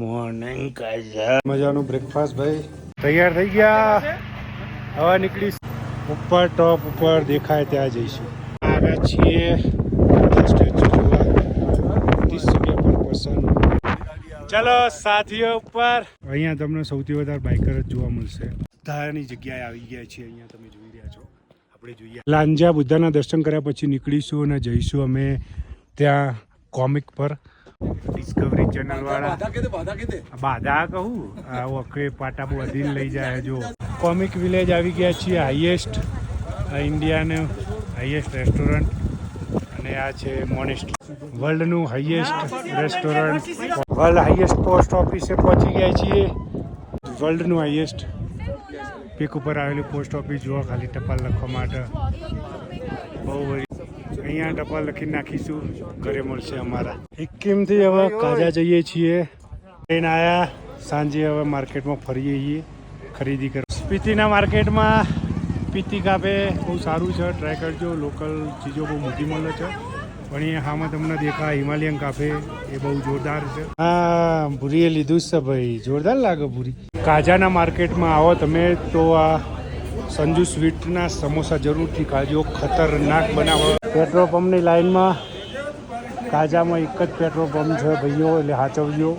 Morning કાજા મજાનું breakfast ભાઈ. તૈયાર થઈ ગયા. હવે નીકળી ઉપર ટોપ ઉપર દેખાય ત્યાં જઈશું. આવ્યા છીએ. સ્ટેચ્યુ જોવા. ચલો, સાથીઓ ઉપર. અહીંયા તમને સૌથી વધારે બાઇકર જ જોવા મળશે. બધાની જગ્યાએ આવી ગયા છીએ. અહીંયા તમે જોઈ રહ્યા છો. આપણે જોઈએ. લાંજા બુદ્ધાના દર્શન કર્યા પછી નીકળીશું અને જઈશું અમે ત્યાં કોમિક પર. ડિસ્કવરી ચેનલ વાળા. બાધા કહું? વખતે પાટા બધીને લઈ જાય જો. કોમિક વિલેજ આવી ગયા છીએ હાઈએસ્ટ ઇન્ડિયાને હાઈએસ્ટ રેસ્ટોરન્ટ અને આ છે monastery વર્લ્ડનું highest restaurant world highest post ઓફિસે પહોંચી ગયા છીએ. વર્લ્ડનું હાઈએસ્ટ પીક ઉપર આવેલું પોસ્ટ ઓફિસ જુઓ ખાલી ટપાલ લખવા માટે. બહુ અહીંયા ડબ્બા લખી નાખીશું. ઘરે મળશે અમારા. સિક્કિમથી હવે કાજા જઈએ છીએ. ટ્રેન આવ્યા સાંજે હવે માર્કેટમાં ફરીએ છીએ. ખરીદી કરો સ્પીતિના માર્કેટમાં પીતી કાપે બહુ સારું છે. ટ્રાય કરજો. લોકલ ચીજો બહુ મોટી મળે છે. પણ એ હામાં તમને દેખા હિમાલયન કાફે એ બહુ જોરદાર છે. હા ભૂરીએ લીધું છે ભાઈ. જોરદાર લાગે ભૂરી. કાજાના માર્કેટમાં આવો તમે તો આ સંજુ સ્વીટના સમોસા જરૂરથી ખાજો ખતરનાક બનાવો. પેટ્રોલ પંપની લાઇનમાં કાજામાં એક જ પેટ્રોલ પંપ છે, ભાઈઓ, એટલે સાચવજો